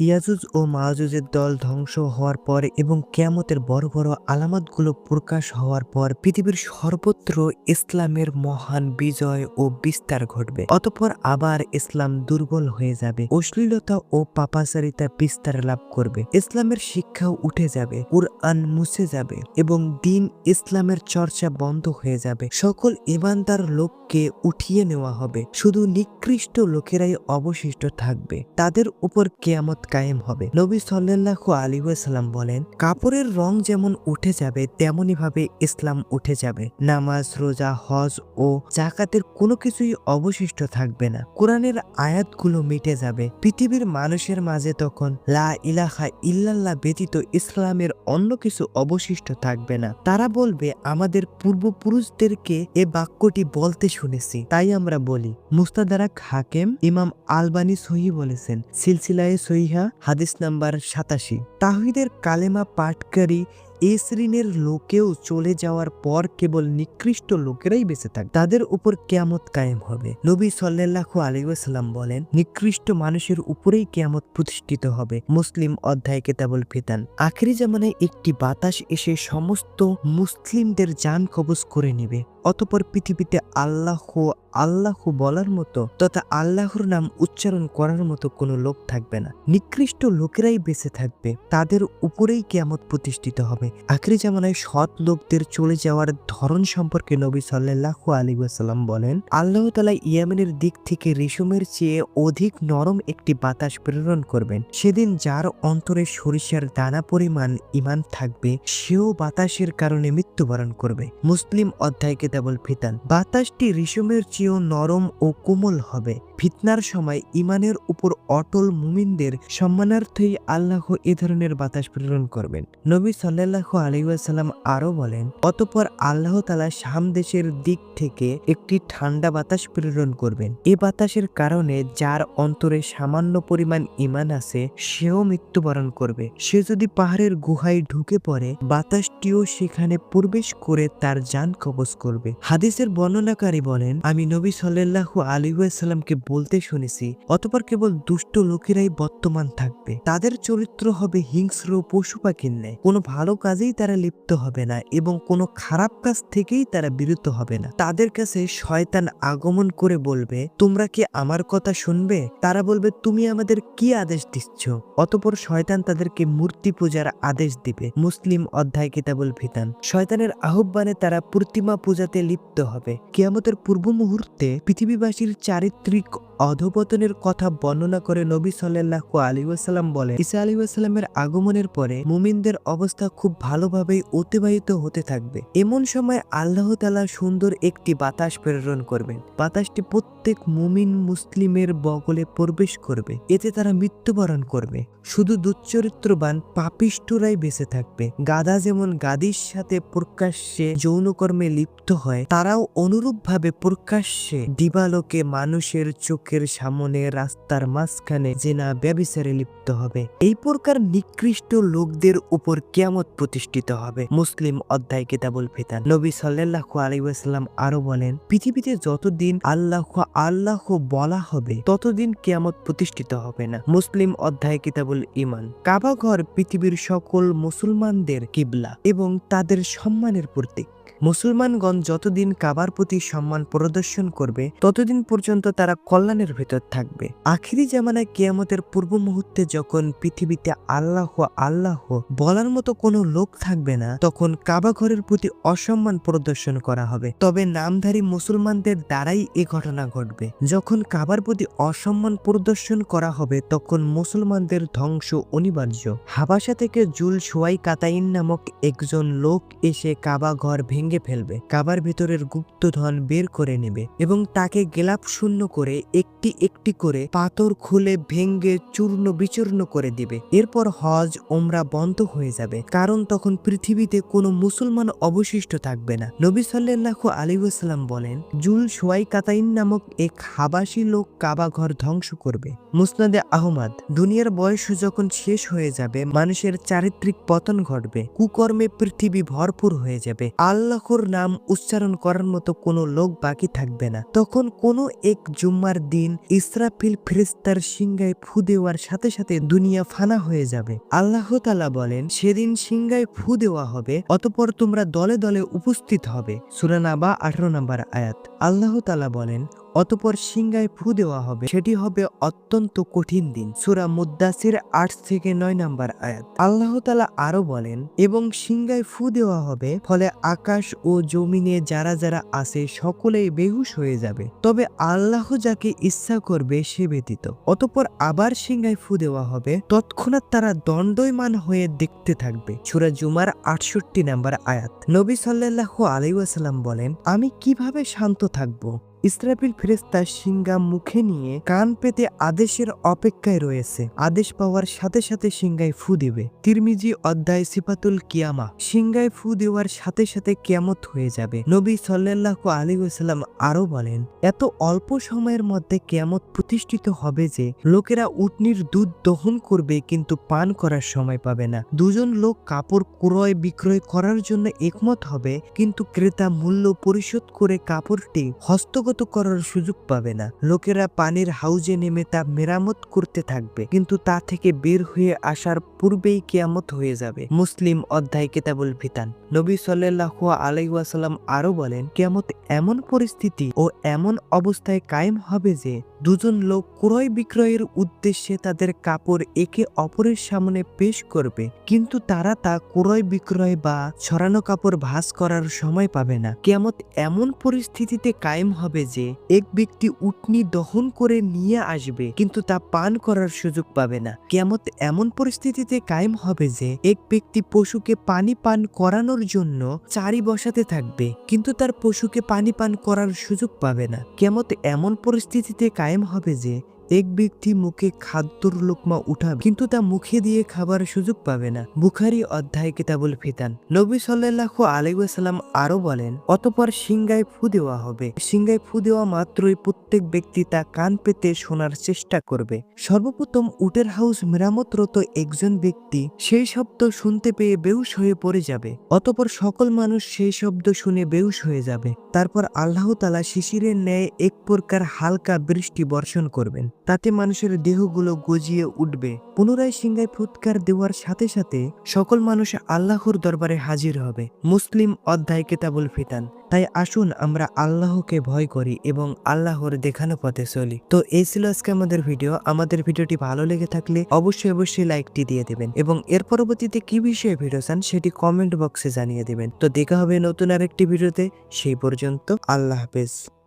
ইয়াজুজ ও মায়াজুজের দল ধ্বংস হওয়ার পর এবং কেয়ামতের বড় বড় আলামতগুলো প্রকাশ হওয়ার পর পৃথিবীর সর্বত্র ইসলামের মহান বিজয় ও বিস্তার ঘটবে। অতঃপর আবার ইসলাম দুর্বল হয়ে যাবে অশ্লীলতা ও পাপাচারিতা বিস্তার লাভ করবে। ইসলামের শিক্ষাও উঠে যাবে, কুরআন মুছে যাবে এবং দিন ইসলামের চর্চা বন্ধ হয়ে যাবে। সকল ইমানদার লোককে উঠিয়ে নেওয়া হবে। শুধু নিকৃষ্ট লোকেরাই অবশিষ্ট থাকবে। তাদের উপর কেয়ামত কায়েম হবে। নবী সাল্লাল্লাহু আলী ওয়াসাল্লাম বলেন, কাপড়ের রং যেমন উঠে যাবে, তেমনি ভাবে ইসলাম উঠে যাবে। নামাজ, রোজা, হজ ও জাকাতের কোনো কিছুই অবশিষ্ট থাকবে না। কোরআনের আয়াতগুলো মিটে যাবে। পৃথিবীর মানুষের মাঝে তখন লা ইলাহা ইল্লাল্লাহ ব্যতীত ইসলামের অন্য কিছু অবশিষ্ট থাকবে না। তারা বলবে, আমাদের পূর্বপুরুষদেরকে এ বাক্যটি বলতে শুনেছি, তাই আমরা বলি। মুস্তাদারাক হাকেম ইমাম আলবানি সহি বলেছেন, সিলসিলায় সহিহা হাদিস নাম্বার সাতাশি। তাহিদের কালেমা পাঠকারী এ শ্রেণির লোকেও চলে যাওয়ার পর কেবল নিকৃষ্ট লোকেরাই বেঁচে থাকে তাদের উপর কেয়ামত কায়েম হবে। নবী সাল্লাল্লাহু আলাইহি ওয়াসাল্লাম বলেন, নিকৃষ্ট মানুষের উপরেই কেয়ামত প্রতিষ্ঠিত হবে। মুসলিম অধ্যায় কেতাবল ফিতান। আখেরি জামানায় একটি বাতাস এসে সমস্ত মুসলিমদের যান কবজ করে নেবে। অতপর পৃথিবীতে আল্লাহ আল্লাহ বলার মতো তথা আল্লাহর নাম উচ্চারণ করার মতো কোনো লোক থাকবে না। নিকৃষ্ট লোকেরাই বেঁচে থাকবে। তাদের উপরেই কেয়ামত প্রতিষ্ঠিত হবে। আখরি জামানায় সৎ লোকদের চলে যাওয়ার ধরন সম্পর্কে নবী সাল্লাল্লাহু আলী ওয়াসাল্লাম বলেন, আল্লাহ তালা ইয়ামেনের দিক থেকে রেশমের চেয়ে অধিক নরম একটি বাতাস প্রেরণ করবেন। সেদিন যার অন্তরে সরিষার দানা পরিমাণ ইমান থাকবে, সেও বাতাসের কারণে মৃত্যুবরণ করবে। মুসলিম অধ্যায় কেতাবল ফিতান। বাতাসটি রেশমের চেয়েও নরম ও কোমল হবে। ফিতনার সময় ইমানের উপর অটল মুমিনদের সম্মানার্থেই আল্লাহ এ ধরনের বাতাস প্রেরণ করবেন। নবী সাল্লাল্লাহু আলাইসাল্লাম আরও বলেন, অতপর আল্লাহ তালা শাম দেশের দিক থেকে একটি ঠান্ডা বাতাস প্রেরণ করবেন। এ বাতাসের কারণে যার অন্তরে সামান্য পরিমাণ ইমান আছে, সেও মৃত্যুবরণ করবে। সে যদি পাহাড়ের গুহায় ঢুকে পড়ে, বাতাসটিও সেখানে প্রবেশ করে তার যান কবজ করবে। হাদিসের বর্ণনাকারী বলেন, আমি নবী সাল্লাল্লাহু আলিউসাল্লামকে বলতে শুনেছি, অতপর কেবল দুষ্ট লোকেরাই বর্তমান থাকবে। তাদের চরিত্র হবে হিংস্র পশু পাখির ন্যায়। কোনো ভালো কাজেই তারা লিপ্ত হবে না এবং কোনো খারাপ কাজ থেকেই তারা বিরত হবে না। তাদের কাছে শয়তান আগমন করে বলবে, তোমরা কি আমার কথা শুনবে? তারা বলবে, তুমি আমাদের কি আদেশ দিচ্ছ? অতপর শয়তান তাদেরকে মূর্তি পূজার আদেশ দিবে। মুসলিম অধ্যায় কিতাবুল ফিতান। শয়তানের আহ্বানে তারা প্রতিমা পূজাতে লিপ্ত হবে। কেয়ামতের পূর্ব মুহূর্তে পৃথিবীবাসীর চারিত্রিক অধপতনের কথা বর্ণনা করে নবী সাল্লাল্লাহু আলী ওয়াসাল্লাম বলে ঈসা আলী ওয়াসাল্লামের আগমনের পরে মুমিনদের অবস্থা খুব ভালোভাবেই অতিবাহিত হতে থাকবে। এমন সময় আল্লাহ তালা সুন্দর একটি বাতাস প্রেরণ করবেন। বাতাসটি প্রত্যেক মুমিন মুসলিমের বগলে প্রবেশ করবে, এতে তারা মৃত্যুবরণ করবে। শুধু দুচ্চরিত্রবান পাপিষ্টরাই বেঁচে থাকবে। গাদা যেমন গাদির সাথে প্রকাশ্যে যৌনকর্মে লিপ্ত হয়, তারাও অনুরূপভাবে প্রকাশ্যে দিবালোকে মানুষের চোখের সামনে রাস্তার মাঝখানে জেনা ব্যবিচারে লিপ্ত হবে। এই প্রকার নিকৃষ্ট লোকদের উপর কেয়ামত প্রতিষ্ঠিত হবে। মুসলিম অধ্যায় কিতাবুল ফিতান নবী সাল্লাল্লাহু আলাইহি ওয়াসাল্লাম আরও বলেন, পৃথিবীতে যতদিন আল্লাহ আল্লাহ বলা হবে, ততদিন কেয়ামত প্রতিষ্ঠিত হবে না। মুসলিম অধ্যায় কিতাবুল ইমান কাবাঘর পৃথিবীর সকল মুসলমানদের কিবলা এবং তাদের সম্মানের প্রতীক। মুসলমানগণ যতদিন কাবার প্রতি সম্মান প্রদর্শন করবে, ততদিন পর্যন্ত তারা কল্যাণের ভেতর থাকবে। আখিরি জামানায় কেয়ামতের পূর্ব মুহূর্তে যখন পৃথিবীতে আল্লাহ আল্লাহ বলার মতো কোনো লোক থাকবে না, তখন কাবা ঘরের প্রতি অসম্মান প্রদর্শন করা হবে। তবে নামধারী মুসলমানদের দ্বারাই এ ঘটনা ঘটবে। যখন কাবার প্রতি অসম্মান প্রদর্শন করা হবে, তখন মুসলমানদের ধ্বংস অনিবার্য। হাবাসা থেকে জুল সোয়াই কাতাইন নামক একজন লোক এসে কাবা ঘর ভেঙে ফেলবে। কাবার ভিতরের গুপ্তধন বের করে নেবে এবং তাকে গেলাপ শূন্য করে একটি একটি করে পাথর খুলে ভেঙ্গে চূর্ণ বিচূর্ণ করে দিবে। এরপর হজ ওমরা বন্ধ হয়ে যাবে, কারণ তখন পৃথিবীতে কোনো মুসলমান অবশিষ্ট থাকবে না। নবী সাল্লাল্লাহু আলাইহি ওয়াসাল্লাম বলেন, জুল সোয়াই কাতাইন নামক এক হাবাসী লোক কাবা ঘর ধ্বংস করবে। মুসনাদে আহমদ, দুনিয়ার বয়স যখন শেষ হয়ে যাবে, মানুষের চারিত্রিক পতন ঘটবে। কুকর্মে পৃথিবী ভরপুর হয়ে যাবে। আল্লাহ আল্লাহর নাম উচ্চারণ করার মতো কোনো লোক বাকি থাকবে না। তখন কোনো এক জুম্মার দিন ইসরাফিল ফেরিস্তার সিংহায় ফু দেওয়ার সাথে সাথে দুনিয়া ফানা হয়ে যাবে। আল্লাহ তালা বলেন, সেদিন সিংহায় ফু দেওয়া হবে, অতপর তোমরা দলে দলে উপস্থিত হবে। সুরানাবা আঠারো নাম্বার আয়াত। আল্লাহ তালা বলেন অতপর সিংগায় ফু দেওয়া হবে। সেটি হবে অত্যন্ত কঠিন দিন। সুরা মুদাসির আট থেকে নয় নাম্বার আয়াত। আল্লাহ তালা আরও বলেন, এবং সিংগায় ফু দেওয়া হবে, ফলে আকাশ ও জমিনে যারা যারা আছে সকলেই বেহুশ হয়ে যাবে। তবে আল্লাহ যাকে ইচ্ছা করবে, সে ব্যতীত। অতপর আবার সিংগায় ফু দেওয়া হবে। তৎক্ষণাৎ তারা দণ্ডয়মান হয়ে দেখতে থাকবে। সুরা জুমার আটষট্টি নাম্বার আয়াত। নবী সাল্লাহ আলাইসাল্লাম বলেন, আমি কীভাবে শান্ত থাকব? ইসরাফিল ফেরেস্তা সিংহা মুখে নিয়ে কান পেতে আদেশের অপেক্ষায় রয়েছে। আদেশ পাওয়ার সাথে সাথে সিংহায় ফু দিবে। তিরমিজি অধ্যায় সিফাতুল কিয়ামা। সিংহায় ফু দেওয়ার সাথে সাথে কিয়ামত হয়ে যাবে। নবী সাল্লাহ আলী ওসাল্লাম আরও বলেন, এত অল্প সময়ের মধ্যে কিয়ামত প্রতিষ্ঠিত হবে যে লোকেরা উটনির দুধ দহন করবে কিন্তু পান করার সময় পাবে না। দুজন লোক কাপড় ক্রয় বিক্রয় করার জন্য একমত হবে, কিন্তু ক্রেতা মূল্য পরিশোধ করে কাপড়টি হস্তগত করার সুযোগ পাবে না। লোকেরা পানির হাউজে নেমে তা মেরামত করতে থাকবে, কিন্তু তা থেকে বের হয়ে আসার পূর্বেই কেয়ামত হয়ে যাবে। মুসলিম অধ্যায় কেতাবুল ফিতান। নবী সাল্লাহ আলাইসাল্লাম আরও বলেন, কেয়ামত এমন পরিস্থিতি ও এমন অবস্থায় কায়েম হবে যে দুজন লোক ক্রয় বিক্রয়ের উদ্দেশ্যে তাদের কাপড় একে অপরের সামনে পেশ করবে, কিন্তু তারা তা ক্রয় বিক্রয় বা ছড়ানো কাপড় ভাঁজ করার সময় পাবে না। কেয়ামত এমন পরিস্থিতিতে কায়েম হবে যে, এক ব্যক্তি উটনি দহন করে নিয়ে আসবে, কিন্তু তা পান করার সুযোগ পাবে না। কেমত এমন পরিস্থিতিতে কায়েম হবে যে, এক ব্যক্তি পশুকে পানি পান করানোর জন্য চারি বসাতে থাকবে, কিন্তু তার পশুকে পানি পান করার সুযোগ পাবে না। কেমত এমন পরিস্থিতিতে কায়েম হবে যে এক ব্যক্তি মুখে খাদ্যর লোকমা উঠাবে, কিন্তু তা মুখে দিয়ে খাবার সুযোগ পাবে না। বুখারি অধ্যায় কিতাবুল ফিতান। নবী সাল্লাহ আলাইসাল্লাম আরও বলেন, অতপর সিংগায় ফু দেওয়া হবে। সিংগায় ফু দেওয়া মাত্রই প্রত্যেক ব্যক্তি তা কান পেতে শোনার চেষ্টা করবে। সর্বপ্রথম উটের হাউস মেরামতরত একজন ব্যক্তি সেই শব্দ শুনতে পেয়ে বেউস হয়ে পড়ে যাবে। অতপর সকল মানুষ সেই শব্দ শুনে বেউস হয়ে যাবে। তারপর আল্লাহ তালা শিশিরের ন্যায় এক প্রকার হালকা বৃষ্টি বর্ষণ করবেন। তাতে মানুষের দেহগুলো গজিয়ে উঠবে। পুনরায় সিংহায় ফুৎকার দেওয়ার সাথে সাথে সকল মানুষ আল্লাহর দরবারে হাজির হবে। মুসলিম অধ্যায় কেতাবুল ফিতান। তাই আসুন আমরা আল্লাহকে ভয় করি এবং আল্লাহর দেখানো পথে চলি। তো এই ছিল আজকে আমাদের ভিডিও। আমাদের ভিডিওটি ভালো লেগে থাকলে অবশ্যই অবশ্যই লাইকটি দিয়ে দেবেন এবং এর পরবর্তীতে কি বিষয়ে ভিডিও চান সেটি কমেন্ট বক্সে জানিয়ে দেবেন। তো দেখা হবে নতুন আরেকটি ভিডিওতে। সেই পর্যন্ত আল্লাহ হাফেজ।